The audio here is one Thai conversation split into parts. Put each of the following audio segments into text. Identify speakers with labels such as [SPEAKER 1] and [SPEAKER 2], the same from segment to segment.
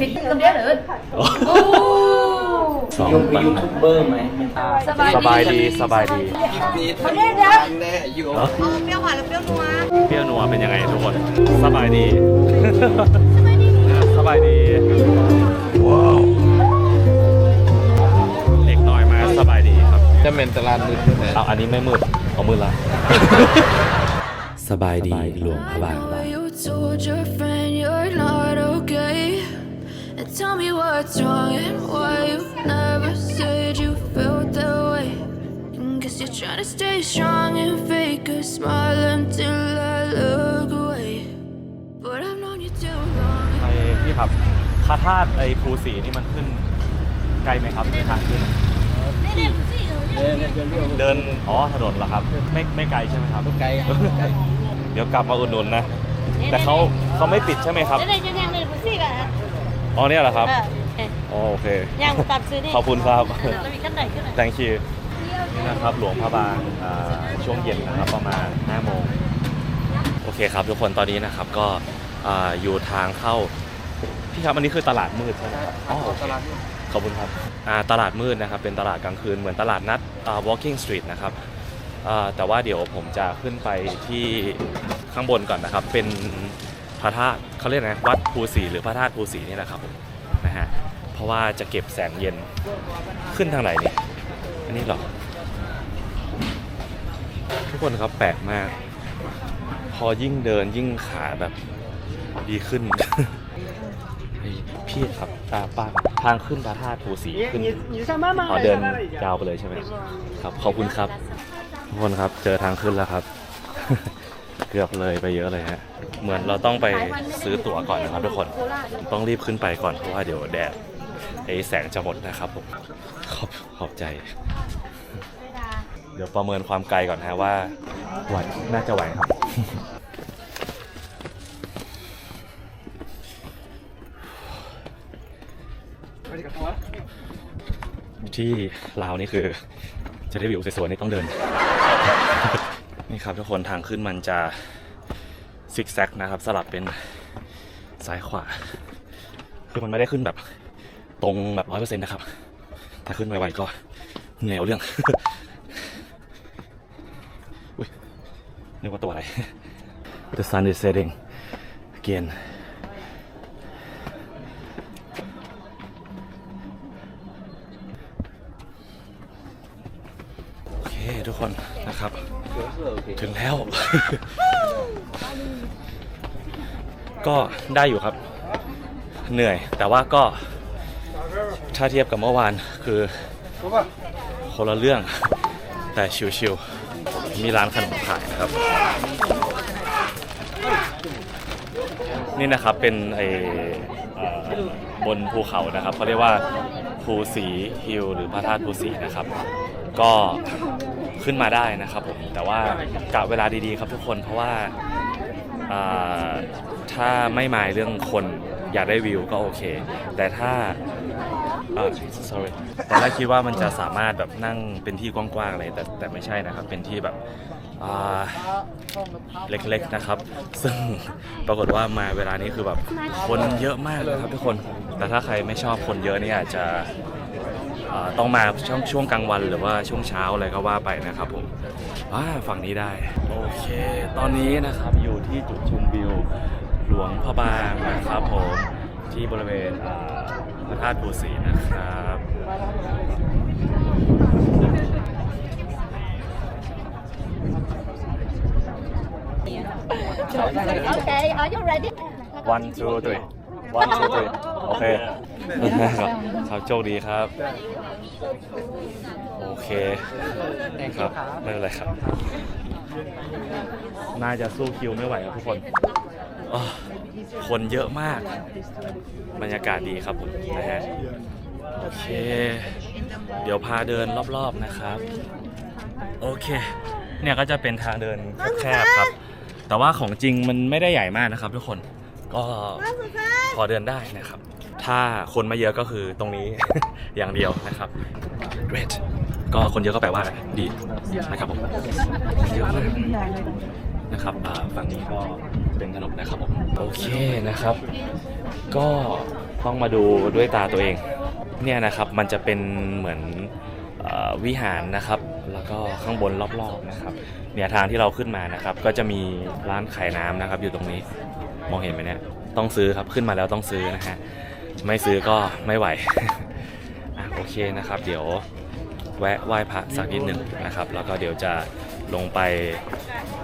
[SPEAKER 1] cái thịt cơm đĩa nữa
[SPEAKER 2] สอง
[SPEAKER 3] ยงเป็นยูทูบเบอร์ไหม
[SPEAKER 2] สบายดีสบายดี
[SPEAKER 3] นี่ทำงานแน่อยู่
[SPEAKER 2] เนอะ
[SPEAKER 4] เปรี้ยวหวานและเปรี้ยวนัว
[SPEAKER 2] เปรี้ยวนัวเป็นยังไงทุกคนสบายดีสบายดีว้าวเล็กน้อยมาสบายดีครับ
[SPEAKER 3] จะเป็นตลาดมืดนะ
[SPEAKER 2] เอาอันนี้ไม่มืดเอามืดละสบายดีหลวงพระบาง
[SPEAKER 5] tell me what's wrong and why you never said you felt that way And guess you're trying to stay strong and fake a smile until I look away But I've known you too long
[SPEAKER 2] ไอพี่ครับพระธาตุไอภูสีนี่มันขึ้นไกลไหมครับทางขึ้น เดินอ๋อถนนเหรอครับ ไม่ไม่ไกลใช่ไหมครับ
[SPEAKER 3] ไกลอะไกล
[SPEAKER 2] เดี๋ยวกลับมาอุดหนุนนะ แต่เขาเขาไม่ปิดใช่ไหมครับ
[SPEAKER 4] เดี๋ยวจะยัง
[SPEAKER 2] อ๋อเนี่ยเหรอครับ
[SPEAKER 4] เออเอ๊ะ
[SPEAKER 2] อ๋อโอเค
[SPEAKER 4] ยังตัดซื้อนี่
[SPEAKER 2] ขอบคุณครับ
[SPEAKER 4] เรามีขั้นไหนขึ้นไหน
[SPEAKER 2] thank you นี่นะครับหลวงพระบางอ่าช่วงเย็นนะครับประมาณ5โมงโอเคครับ ทุกคนตอนนี้นะครับก็อ่าอยู่ทางเข้าพี่ครับอันนี้คือตลาดมืดใช่ไหมครับอ๋อโอเค ขอบคุณครับอ่าตลาดมืดนะครับ เป็นตลาดกลางคืนเหมือนตลาดนัดอ่า walking street นะครับอ่าแต่ว่าเดี๋ยวผมจะขึ้นไปที่ข้างบนก่อนนะครับ เป็น พระธาตุเขาเรียกนะวัดภูสีหรือพระธาตุภูสีนี่แหละครับผมนะฮะเพราะว่าจะเก็บแสงเย็นขึ้นทางไหนเนี่ยอันนี้หรอทุกคนครับแปลกมาก พอยิ่งเดินยิ่งขาแบบดีขึ้นเฮ้ยพี่ครับตาป้าทางขึ้นพระธาตุภูสีขึ้นอ๋อเดินยาวไปเลยใช่ไหมครับขอบคุณครับทุกคนครับเจอทางขึ้นแล้วครับ เกือบเลยไปเยอะเลยฮะ เหมือนเราต้องไปซื้อตั๋วก่อนนะครับทุกคน ต้องรีบขึ้นไปก่อนเพราะว่าเดี๋ยวแดดไอ้แสงจะหมดนะครับผม ขอบขอบใจ เดี๋ยวประเมินความไกลก่อนนะว่าไหวน่าจะไหวครับ ที่ลาวนี่คือ จะได้วิวสวยๆนี่ต้องเดิน นี่ครับทุกคนทางขึ้นมันจะซิกแซกนะครับ สลับเป็นซ้ายขวา คือมันไม่ได้ขึ้นแบบตรงแบบร้อยเปอร์เซ็นต์นะครับ ถ้าขึ้นไวๆก็เหนื่อยเอาเรื่องอุ้ยนึกว่าตัวอะไร The sun is setting again โอเคทุกคน ถึงแล้ว ก็ได้อยู่ครับ เหนื่อย แต่ว่าก็ถ้าเทียบกับเมื่อวานคือคนละเรื่อง แต่ชิวๆมีร้านขนมขายนะครับ นี่นะครับเป็นไอเอ่อบนภูเขานะครับเขาเรียกว่าภูสีฮิลหรือพระธาตุภูสีนะครับ ก็ ขึ้นมาได้นะครับผมแต่ว่ากะเวลาดีๆครับทุกคนเพราะว่าถ้าไม่หมายเรื่องคนอยากได้วิวก็โอเค แต่ถ้าอ sorry ตอนแรกคิดว่ามันจะสามารถแบบนั่งเป็นที่กว้างๆเลยแต่แต่ไม่ใช่นะครับ เป็นที่แบบเล็กๆนะครับ ซึ่งปรากฏว่ามาเวลานี้คือแบบคนเยอะมากนะครับทุกคน แต่ถ้าใครไม่ชอบคนเยอะนี่อาจจะ ต้องมาช่วงช่วงกลางวันหรือว่าช่วงเช้าอะไรก็ว่าไปนะครับผมอ่าฝั่งนี้ได้ โอเค ตอนนี้นะครับอยู่ที่จุดชมวิวหลวงพระบางนะครับผมที่บริเวณอ่าพระธาตุภูสีนะครับ
[SPEAKER 4] Okay are you ready
[SPEAKER 2] one two three one two three โอเคครับครับโชคดีครับ โอเคครับไม่เป็นไรครับ น่าจะสู้คิวไม่ไหวครับทุกคนอ้อคนเยอะมาก บรรยากาศดีครับผมนะฮะโอเค เดี๋ยวพาเดินรอบๆนะครับ โอเค เนี่ยก็จะเป็นทางเดินแคบๆครับ แต่ว่าของจริงมันไม่ได้ใหญ่มากนะครับทุกคน ก็พอเดินได้นะครับ ถ้าคนไม่เยอะก็คือตรงนี้ อย่างเดียวนะครับ great ก็คนเยอะก็แปลว่าดีนะครับผมเยอะมากนะครับอ่าฝั่งนี้ก็เป็นถนนนะครับผมโอเคนะครับ ก็ต้องมาดูด้วยตาตัวเอง เนี่ยนะครับมันจะเป็นเหมือนเออวิหารนะครับ แล้วก็ข้างบนรอบๆนะครับเนี่ยทางที่เราขึ้นมานะครับ ก็จะมีร้านขายน้ำนะครับอยู่ตรงนี้ มองเห็นไหมเนี่ย ต้องซื้อครับ ขึ้นมาแล้วต้องซื้อนะฮะ ไม่ซื้อก็ไม่ไหว อะโอเคนะครับ เดี๋ยวแวะไหว้พระสักนิดหนึ่งนะครับ แล้วก็เดี๋ยวจะลงไป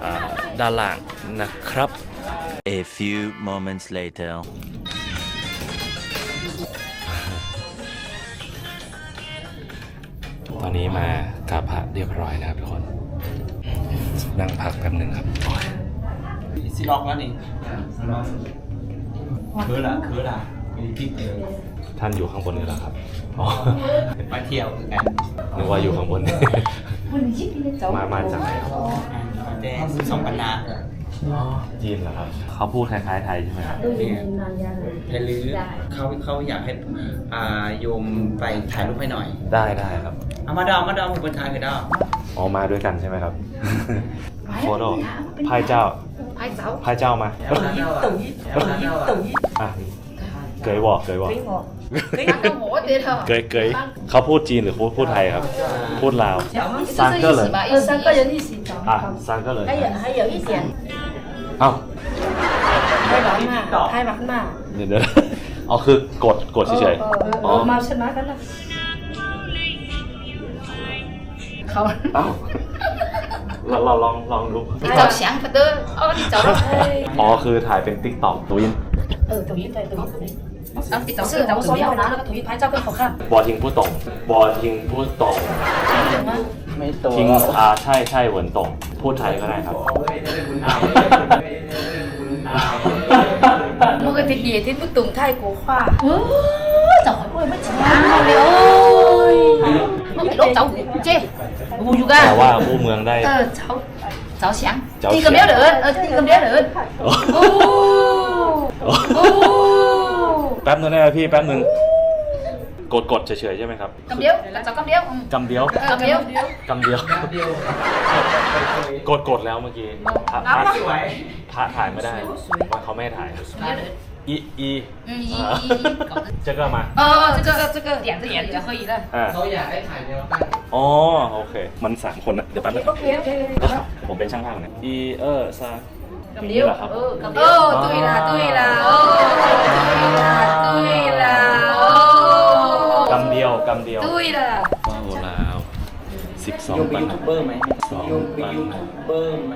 [SPEAKER 2] อ่าด้านล่างนะครับ
[SPEAKER 1] A few moments later.
[SPEAKER 2] ตอนนี้มากราบพระเรียบร้อยนะครับทุกคน นั่งพักแป๊บหนึ่งครับโอ้ย
[SPEAKER 3] ซีล็อกแล้วนี่คือละคือละมีที่เจอ
[SPEAKER 2] ท่านอยู่ข้างบนนี่เหรอครับอ๋อ
[SPEAKER 3] มาเที่ยวคือกัน
[SPEAKER 2] นึกว่าอยู่ข้างบน มามาจากไหนครับ
[SPEAKER 3] มาแดงสองปันนา
[SPEAKER 2] จีนเหรอครับ เขาพูดคล้ายๆไทยใช่ไหมครับ
[SPEAKER 3] เนี่ยเพลือเขาเขาอยากให้อ่าโยมไปถ่ายรูปให้หน่อย
[SPEAKER 2] ได้ได้ครับ
[SPEAKER 3] เอามาดอมมาดอมบนทายคือดอม
[SPEAKER 2] อ๋อมาด้วยกันใช่ไหมครับโฟโต้พายเจ้า พายเจ้ามา
[SPEAKER 3] เอาแล้วอ่ะเอาแล้วอ่ะ
[SPEAKER 2] อ่ะเกยวอกเกยวอก
[SPEAKER 4] cái ăn hổ thế thôi
[SPEAKER 2] เกยเกยเขาพูดจีนหรือพูดพูดไทยครับ พูดลาว
[SPEAKER 4] 这
[SPEAKER 2] 三
[SPEAKER 4] 是
[SPEAKER 2] 个
[SPEAKER 4] 一
[SPEAKER 2] 人
[SPEAKER 4] 起吧一
[SPEAKER 6] 呃，
[SPEAKER 4] 起
[SPEAKER 6] 三个人一起找。
[SPEAKER 2] อ่ะซังก็เลย
[SPEAKER 4] 还有还有一点
[SPEAKER 2] เอ้า
[SPEAKER 6] 拍完嘛，拍完嘛。
[SPEAKER 2] เดี๋ยวเดี๋ยวเอาคือกดกดเฉย
[SPEAKER 6] 呃
[SPEAKER 2] ๆอ๋อ
[SPEAKER 6] 呃，嘛是哪个呢？好，
[SPEAKER 2] เอ้า เราเราลองลองดู
[SPEAKER 4] 你找祥可得哦你找到
[SPEAKER 2] อ๋อคือถ่ายเป็นติ๊กต็อกตัวยิน
[SPEAKER 6] 呃，抖音对抖音抖音。
[SPEAKER 4] 啊你找
[SPEAKER 6] 不是，
[SPEAKER 4] 这个
[SPEAKER 6] 我说要拿那个抖音拍照更好看。
[SPEAKER 2] บอทิงพูดตรงบอทิงพูดตรง
[SPEAKER 6] 有吗？
[SPEAKER 3] ไม่ตัว
[SPEAKER 2] ทิงอ่าใช่ใช่เหวินตรงพูดไทยก็ได้ครับ
[SPEAKER 6] 那个听也听不懂泰国话。
[SPEAKER 4] 哦找回过没钱了哟我给老找 这我有
[SPEAKER 2] แต่ว่า
[SPEAKER 4] 个
[SPEAKER 2] อู้เมืองได้
[SPEAKER 4] 呃找找祥
[SPEAKER 2] 找
[SPEAKER 4] 第一个
[SPEAKER 2] 祥
[SPEAKER 4] 没有人呃第一个没有人哦 哦
[SPEAKER 2] แป๊บนึงได้ไหมพี่แป๊บนึงกดกดเฉยๆใช่ไหมครับ
[SPEAKER 4] cầm điếu là找cầm điếu ừ.
[SPEAKER 2] กำเดียว
[SPEAKER 4] cầm điếu
[SPEAKER 2] กำเดียว กดกดแล้วเมื่อกี้พระพระ
[SPEAKER 3] สวย
[SPEAKER 2] พระถ่ายไม่ได้ว่าเขาไม่ให้ถ่าย
[SPEAKER 4] 没有人
[SPEAKER 2] อีอี
[SPEAKER 4] 嗯一一一搞的
[SPEAKER 2] เจะก็มา
[SPEAKER 4] 哦这个这个点这点就可以了
[SPEAKER 2] อ่า
[SPEAKER 3] เขาอยากให้ถ่ายเดียวกัน
[SPEAKER 2] อ๋อโอเค มันสามคนนะเดี๋ยวแป๊บนึงผมเป็นช่างภาพเนี่ยอีเออซา
[SPEAKER 4] cầm
[SPEAKER 2] นี่
[SPEAKER 4] điếu
[SPEAKER 2] เหรอครับ
[SPEAKER 4] ừ cầm điếu
[SPEAKER 6] 哦，对啦对啦，哦，对啦，哦，
[SPEAKER 2] กำเดียวกำเดียว
[SPEAKER 6] 对啦。
[SPEAKER 2] ว้าวลาวสิบสอง
[SPEAKER 3] โยมเป็
[SPEAKER 2] ปั
[SPEAKER 3] น
[SPEAKER 2] น
[SPEAKER 3] ยูทูบเบอร์ไหม
[SPEAKER 2] สอง
[SPEAKER 3] โยมเป็น
[SPEAKER 2] ปัน
[SPEAKER 3] ยูทูบเบอร์ไหม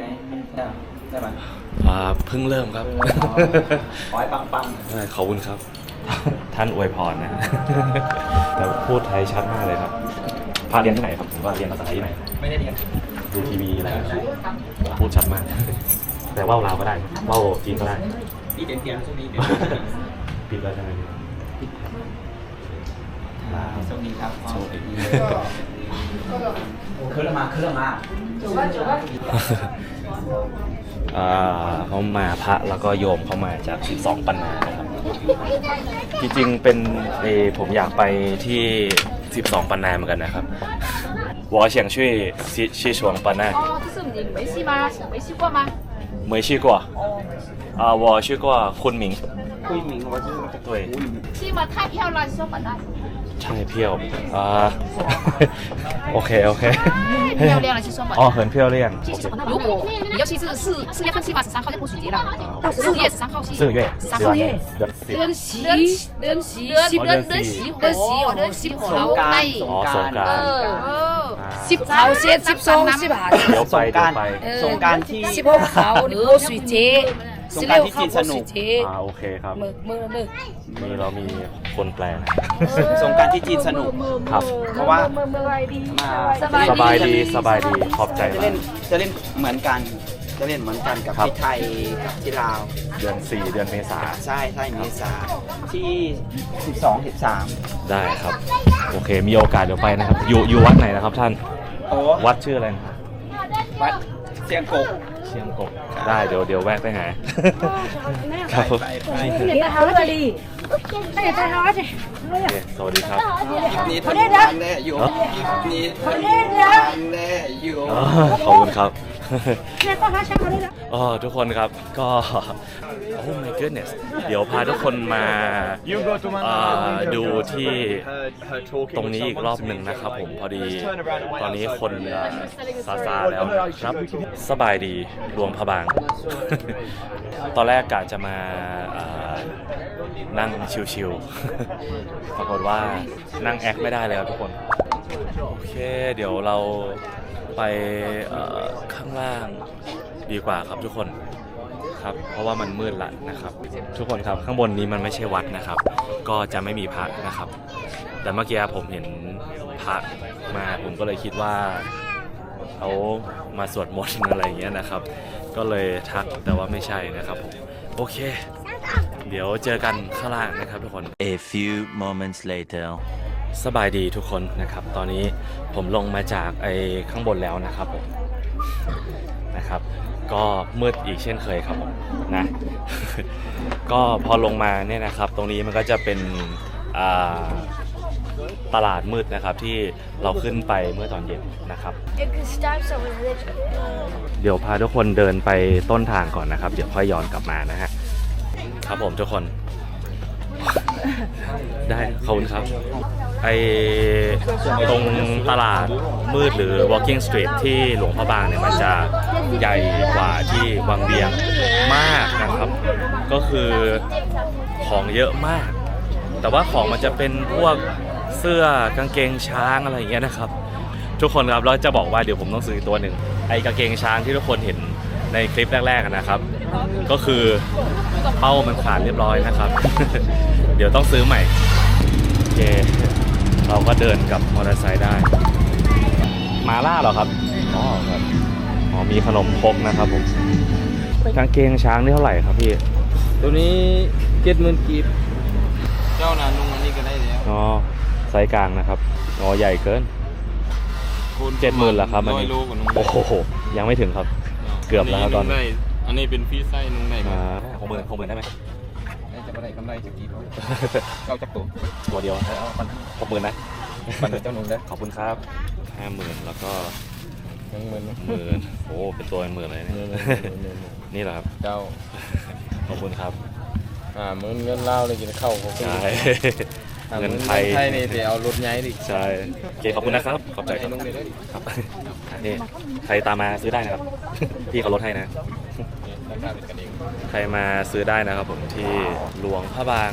[SPEAKER 3] ใ ช่ไหม
[SPEAKER 2] อ่าเพิ่งเริ่มครับ
[SPEAKER 3] ขอให้ปังปัง
[SPEAKER 2] ใช่ขอบคุณครับ ท่านอวยพรนะ แต่พูดไทยชัดมากเลยครับพาเรียนที่ไหนครับผมว่าเรียนภาษาไทยที่ไหน
[SPEAKER 3] ๆ ไม่ได้เรียน
[SPEAKER 2] ดูทีวีอะไรแบบนี้พูดชัดมาก แต่ว่าวลาวก็ได้ว่าวจีนก็ได้
[SPEAKER 3] ปีเดียนเดียนช่วงนี้เดียน
[SPEAKER 2] ปิดแล้วใช่ไหมพี่ลาว
[SPEAKER 3] สวัสดีครับ
[SPEAKER 2] โชคดี
[SPEAKER 3] เคลื่อนมาเคลื่อนมา
[SPEAKER 2] อ่า เขามาพระแล้วก็โยมเขามาจาก 12 ปันนานะครับจริงๆเป็นเออผมอยากไปที่ 12 ปันนาเหมือนกันนะครับ我想去西西双版纳
[SPEAKER 4] 哦这是你没去吗没去过吗
[SPEAKER 2] 没去过啊我去过昆明
[SPEAKER 3] คุยหมิงว่าชื่อ
[SPEAKER 2] 对
[SPEAKER 4] 去吗太漂亮说本来
[SPEAKER 2] ใช่เพียวอ่า โอเคโอเค
[SPEAKER 4] 太漂亮了去说本
[SPEAKER 2] อ๋อ
[SPEAKER 4] 来
[SPEAKER 2] เหินเพียวเรียง
[SPEAKER 4] 去西双版纳如果你要去是四四月份去嘛十三号就过春节了四月十三号去
[SPEAKER 2] 四月
[SPEAKER 4] 十三号
[SPEAKER 2] 月
[SPEAKER 6] เดือนสีเดือนสี
[SPEAKER 4] เดือน
[SPEAKER 6] สิบ
[SPEAKER 4] เดือนเดือนสีหัวเดือนสีหัวเราใน
[SPEAKER 2] อ๋อสงกราร
[SPEAKER 4] เออ
[SPEAKER 6] สิบเขาเสียสิบสองสิบห้า
[SPEAKER 2] เดี๋ยวไปเดี๋ยวไป
[SPEAKER 3] สงการที่
[SPEAKER 6] สิบหกเขาหรือโบสุยเจ
[SPEAKER 3] สงกรานต์ที่จีนสนุก
[SPEAKER 6] เจ
[SPEAKER 2] อ่าโอเคครับ
[SPEAKER 6] มือมือมือ
[SPEAKER 2] มีเรามีคนแปลนะ
[SPEAKER 3] สงกรารที่จีนสนุก
[SPEAKER 2] ครับ
[SPEAKER 3] เพราะว่า
[SPEAKER 6] มือมือไรดี
[SPEAKER 3] มา
[SPEAKER 2] สบายดีสบายดีขอบใจ
[SPEAKER 3] จะ
[SPEAKER 2] มา
[SPEAKER 3] เล่
[SPEAKER 2] ก
[SPEAKER 3] นจะเล่นเหมือนกัน จะเล่นเหมือนกันกับ
[SPEAKER 2] ครับ
[SPEAKER 3] ที่ไทยกับที่ลาว
[SPEAKER 2] เดือน 4 เดือนเมษา
[SPEAKER 3] ใช่ใช่เมษาที่12 13
[SPEAKER 2] ได้ครับ โอเค มีโอกาสเดี๋ยวไปนะครับ อยู่อยู่วัดไหนนะครับท่าน
[SPEAKER 3] โอ้
[SPEAKER 2] วัดชื่ออะไรนะครับ
[SPEAKER 3] วัด เสียงกบ
[SPEAKER 2] เชียงกบได้เดี๋ยวเดี๋ยวแวะไปหาครับผม
[SPEAKER 3] ไปไป
[SPEAKER 6] 你好这里，那也太好了，
[SPEAKER 2] โอเคสวัสดีครับ
[SPEAKER 3] นี่ทำงานแน่อยู่นี่ทำงานแน่อยู่
[SPEAKER 2] อ๋อขอบคุณครับ อ๋อทุกคนครับก็โอ้ my goodness เดี๋ยวพาทุกคนมาอ่าดูที่ตรงนี้อีกรอบหนึ่งนะครับผมพอดีตอนนี้คนซาซาๆแล้วนะครับสบายดีหลวงพระบาง ตอนแรกกะจะมาอ่านั่งชิวๆปรากฏว่านั่งแอคไม่ได้เลยครับทุกคน โอเค เดี๋ยวเรา ไปข้างล่างดีกว่าครับทุกคนครับ เพราะว่ามันมืดละนะครับ ทุกคนครับข้างบนนี้มันไม่ใช่วัดนะครับ ก็จะไม่มีพระนะครับ แต่เมื่อกี้ผมเห็นพระมาผมก็เลยคิดว่าเขามาสวดมนต์อะไรอย่างเงี้ยนะครับ ก็เลยทักแต่ว่าไม่ใช่นะครับผมโอเค เดี๋ยวเจอกันข้างล่างนะครับทุกคน
[SPEAKER 1] A few moments later.
[SPEAKER 2] สบายดีทุกคนนะครับ ตอนนี้ผมลงมาจากไอ้ข้างบนแล้วนะครับผมนะครับ ก็มืดอีกเช่นเคยครับผมนะ ก็พอลงมาเนี่ยนะครับ ตรงนี้มันก็จะเป็นตลาดมืดนะครับที่เราขึ้นไปเมื่อตอนเย็นนะครับ เดี๋ยวพาทุกคนเดินไปต้นทางก่อนนะครับ เดี๋ยวค่อยย้อนกลับมานะฮะครับผมทุกคน ได้ขอบคุณครับ ไอตรงตลาดมืดหรือ walking street ที่หลวงพระบางเนี่ยมันจะใหญ่กว่าที่วังเวียงมากนะครับ ก็คือของเยอะมาก แต่ว่าของมันจะเป็นพวกเสื้อกางเกงช้างอะไรอย่างเงี้ยนะครับ ทุกคนครับแล้วจะบอกว่าเดี๋ยวผมต้องซื้อตัวหนึ่งไอกางเกงช้างที่ทุกคนเห็นในคลิปแรกๆนะครับ ก็คือเป้ามันขาดเรียบร้อยนะครับ เดี๋ยวต้องซื้อใหม่โอเค เราก็เดินกับมอเตอร์ไซค์ได้ มาล่าเหรอครับ อ๋อครับ อ๋อมีขนมครกนะครับผม กางเกงช้างนี่เท่าไหร่ครับพี่
[SPEAKER 3] ตัวนี้เจ็ดหมื่นกีบ เจ้านานุ่งอันนี้ก็ได้แล้ว
[SPEAKER 2] อ๋อไซส์กลางนะครับ อ๋อใหญ่เกินเจ็ดหมื่นเหรอครับอัน
[SPEAKER 7] ร้อย
[SPEAKER 2] นี้
[SPEAKER 7] โลกว่านุ่ง
[SPEAKER 2] โอ้โห ยังไม่ถึงครับ เกือบแล้วครับตอนนี้
[SPEAKER 7] ได้อันนี้เป็นพี่ไส้นุ่งได้ไหม
[SPEAKER 2] อ่าหกหมื่นหกหมื่นได้ไหม
[SPEAKER 3] จะไม่ได้กำไรจะกีบเจ้าจักตัว
[SPEAKER 2] ตัวเดียว
[SPEAKER 3] เอาปัน
[SPEAKER 2] หกหมื่นนะ
[SPEAKER 3] ปันเจ้านุ่งได้
[SPEAKER 2] ขอบคุณครับห้าหมื่นแล้วก็
[SPEAKER 3] หนึ่งหมื่น
[SPEAKER 2] หมื่นโอ้เป็นตัวเป็นหมื่นเลยเนี่ยนี่เหรอครับ
[SPEAKER 3] เจ้า
[SPEAKER 2] ขอบคุณครับ
[SPEAKER 3] อ่าหมื่นเงินเล่าวเลยกินข้าวเขา
[SPEAKER 2] ใช่เงินไทย
[SPEAKER 3] ไทยนี่ไปเอารถย้ายดิ
[SPEAKER 2] ใช่โอเคขอบคุณนะครับขอบใจครับ
[SPEAKER 3] นุ่งเลยเลย
[SPEAKER 2] ครับนี่ใครตามมาซื้อได้นะครับพี่เขาลดให้นะ
[SPEAKER 3] ราคาเป็นกันเอง
[SPEAKER 2] ใครมาซื้อได้นะครับผมที่หลวงพระบาง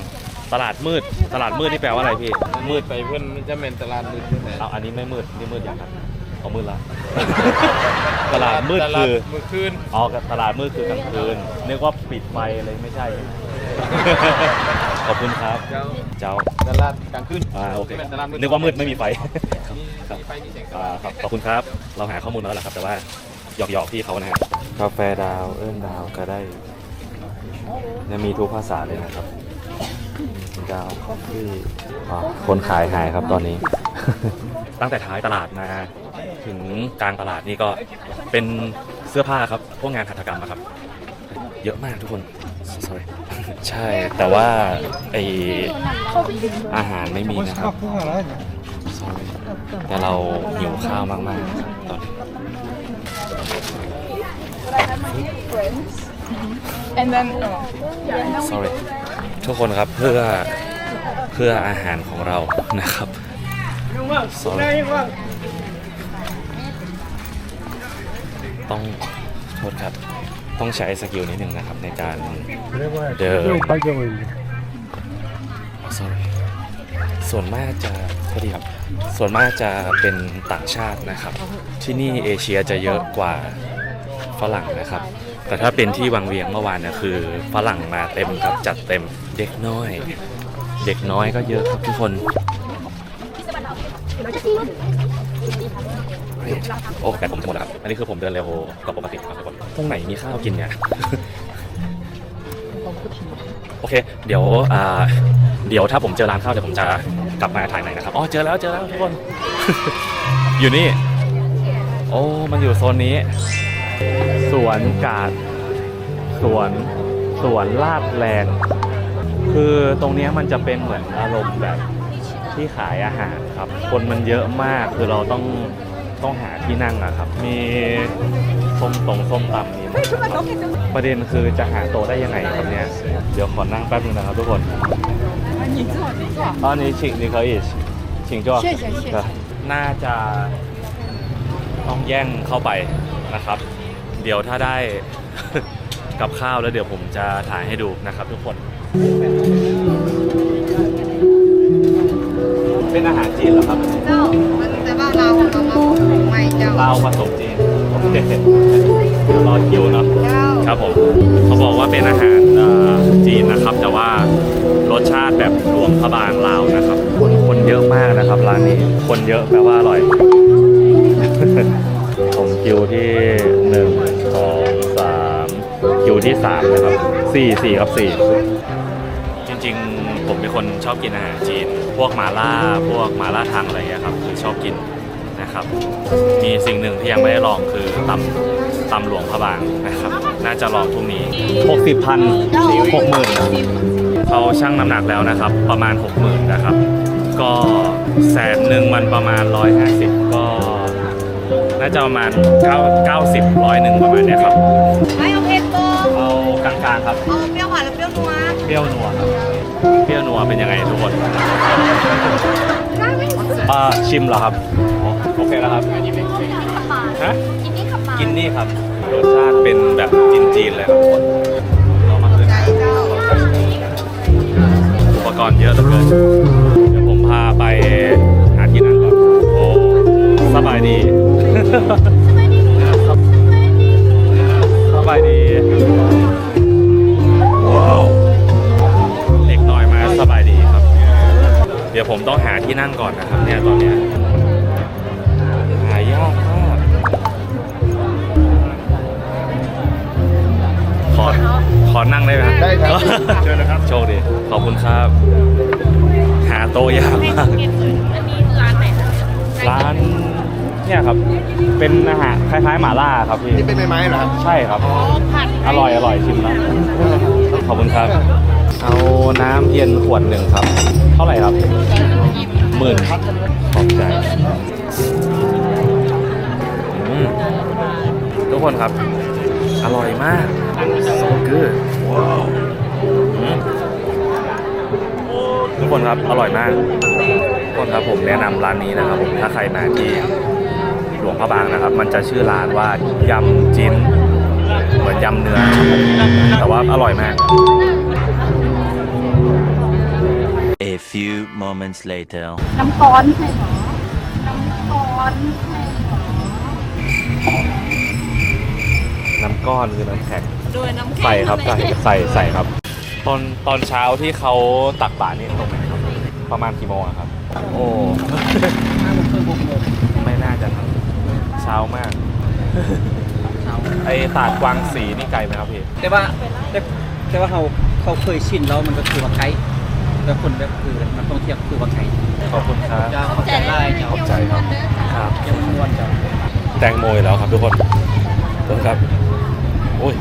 [SPEAKER 2] ตลาดมืด ตลาดมืดนี่แปลว่าอะไรพี่
[SPEAKER 3] มืดไปเพื่อนมันจะเป็นตลาดมืดใช่ไหม
[SPEAKER 2] เอาอันนี้ไม่มืด นี่มืดอย่างครับเอามืดละ ตลาดมืด
[SPEAKER 3] ตลา
[SPEAKER 2] คือ
[SPEAKER 3] มืดคืน
[SPEAKER 2] อ๋อตลาดมืดคือกลางคืนนึกว่าปิดไฟอะไรไม่ใช่ ขอบคุณครับ
[SPEAKER 3] เจ้า
[SPEAKER 2] เจ้า
[SPEAKER 3] ตลาดกลางคืน
[SPEAKER 2] อ่าโอเค
[SPEAKER 3] เป็นตลาดมืด
[SPEAKER 2] นึกว่ามืดไม่มีไฟ
[SPEAKER 3] มีไฟมีแสงส
[SPEAKER 2] อ่า
[SPEAKER 3] ว่าง
[SPEAKER 2] ครับขอบคุณครับ เราหาข้อมูลมาแล้วแหละครับ แต่ว่า หยอกหยอกๆพี่เขานะฮะกาแฟดาวเอิ้นดาวก็ได้จะมีทุกภาษาเลยนะครับ ดาวคอฟฟี่อ๋อคนขายหายครับตอนนี้ ตั้งแต่ท้ายตลาดมาถึงกลางตลาดนี่ก็เป็นเสื้อผ้าครับ พวกงานหัตถกรรมอะครับ เยอะมากทุกคน sorry ใช่ แต่ว่าไออาหารไม่มีนะครับ sorry แต่เราหิวข้าวมากๆตอนนี้ sorry ทุกคนครับเพื่อเพื่ออาหารของเรานะครับ sorry ต้องโทษครับ ต้องใช้สกิลนิดหนึ่งนะครับในการเดิน sorry ส่วนมากจะพอดีครับ ส่วนมากจะเป็นต่างชาตินะครับ ที่นี่เอเชียจะเยอะกว่า ฝรั่งนะครับ แต่ถ้าเป็นที่วังเวียงเมื่อวานเนี่ยคือฝรั่งมาเต็มครับจัดเต็มเด็กน้อย เด็กน้อยก็เยอะครับทุกคนโอ้แต่ผมจะหมดแล้วครับอันนี้คือผมเดินเร็วกว่าปกติครับทุกคนตรงไหนมีข้าวกินเนี่ยโอเค เดี๋ยวอ่าเดี๋ยวถ้าผมเจอร้านข้าวเดี๋ยวผมจะกลับมาถ่ายใหม่นะครับอ๋อเจอแล้วเจอแล้วทุกคน อยู่นี่ โอ้ มันอยู่โซนนี้ สวนกาดสวนสวนลาดแรงคือตรงเนี้ยมันจะเป็นเหมือนอารมณ์แบบที่ขายอาหารครับ คนมันเยอะมากคือเราต้องต้องหาที่นั่งอะครับ มีส้มตรงส้มตำมีหมดนะครับประเด็นคือจะหาโต๊ะได้ยังไงครับเนี่ยเดี๋ยวขอนั่งแป๊บนึงนะครับทุกคนตอนนี้ชิงนี่เขาอีกชิงจ้วน่าจะต้องแย่งเข้าไปนะครับ เดี๋ยวถ้าได้ กับข้าวแล้วเดี๋ยวผมจะถ่ายให้ดูนะครับทุกคน เป็นอาหารจีนเหรอครับ
[SPEAKER 6] เจ้า มันแต่ว่าเราเรามาใหม่เจ้า
[SPEAKER 2] ลาวผสมจีนโอเคเดี๋ยวรอคิวเนาะ
[SPEAKER 6] เจ้า
[SPEAKER 2] ครับผมเขาบอกว่าเป็นอาหารเอ่อจีนนะครับ แต่ว่ารสชาติแบบรวมพระบางลาวนะครับ คนคนเยอะมากนะครับร้านนี้คนเยอะแปลว่าอร่อย ผมคิวที่หนึ่งสองสามคิวที่สามนะครับสี่สี่ครับสี่จริงๆ ผมเป็นคนชอบกินอาหารจีน พวกมาล่าพวกมาล่าทังอะไรเงี้ยครับคือชอบกินนะครับ มีสิ่งหนึ่งที่ยังไม่ได้ลองคือตำตำหลวงพระบางนะครับ น่าจะลองพรุ่งนี้หกสิบพันหกหมื่นเขาชั่งน้ำหนักแล้วนะครับ ประมาณหกหมื่นนะครับ ก็แสนหนึ่งมันประมาณร้อยห้าสิบก็ น่าจะประมาณ9 90ร้อยหนึ่งประมาณเนี้ยครับ
[SPEAKER 6] ไม่เอาเผ็ดโต
[SPEAKER 2] เอากลางๆครับ
[SPEAKER 6] เอาเปรี้ยวหวานหรือเปรี้ยวนัว
[SPEAKER 2] เปรี้ยวนัวครับ เปรี้ยวนัวเป็นยังไงทุกคนอ่าชิมเหรอครับอ๋อโอเคแล้วครับฮะกินนี่ครับ รสชาติเป็นแบบจีนๆเลยครับทุกคนเรามาขึ้น
[SPEAKER 6] ใจเจ้า
[SPEAKER 2] อุปกรณ์เยอะเหลือเกินเดี๋ยวผมพาไป สบายดี สบายดี ว้าวเล็กน้อยมาสบายดีครับ เดี๋ยวผมต้องหาที่นั่งก่อนนะครับเนี่ยตอนเนี้ยหายากมาก ขอ ขอนั่งได้ไหมครับ
[SPEAKER 8] ได้ครับ เชิญนะครับ
[SPEAKER 2] โชคดี ขอบคุณครับ หาโต๊ะยากมากร้าน เนี่ยครับ เป็นอาหารคล้ายๆหม่าล่าครับพี่
[SPEAKER 8] นี่เป็นไม้ๆเหรอครับ
[SPEAKER 2] ใช่ครับอร่อยอร่อยชิมแล้วขอบคุณครับ เอาน้ำเย็นขวดหนึ่งครับ เท่าไหร่ครับหมื่นขอบใจอืมทุกคนครับ อร่อยมาก so good ว้าวอืมทุกคนครับ อร่อยมาก ทุกคนครับผมแนะนำร้านนี้นะครับผม ถ้าใครมาที่ หลวงพระบางนะครับ มันจะชื่อร้านว่ายำจิ้นเหมือนยำเนื้อครับผมแต่ว่าอร่อยมาก
[SPEAKER 1] A few moments later.
[SPEAKER 4] น้ำก้อนใช่เหรอน้ำก้อนใช่เหรอ
[SPEAKER 2] น้ำก้อนคือน้ำแข็ง
[SPEAKER 6] โดยน้ำแข็ง
[SPEAKER 2] ใส่ครับใส่ใส่ใส่ครับ ตอนตอนเช้าที่เขาตักบาตรนี่ตรงไหนครับ ประมาณกี่โมงอะครับ โอ้ ไม่น่าจะทันเช้ามาก ไอตาดกวางสีนี่ไกลไหมครับพี่
[SPEAKER 9] แต่ว่าแต่แต่ว่าเขาเขาเคยชินแล้วมันก็คือว่าไกด์แต่คนแบบคือมันต้องเทียบคือว่าไกด์
[SPEAKER 2] ขอบคุณครับ
[SPEAKER 9] จะเข้าใจได้จะ
[SPEAKER 2] ขอบใจครับครับ
[SPEAKER 9] ยังม้วนจะ
[SPEAKER 2] แตงโมอีกแล้วครับทุกคนขอบคุณครับ โอ้ย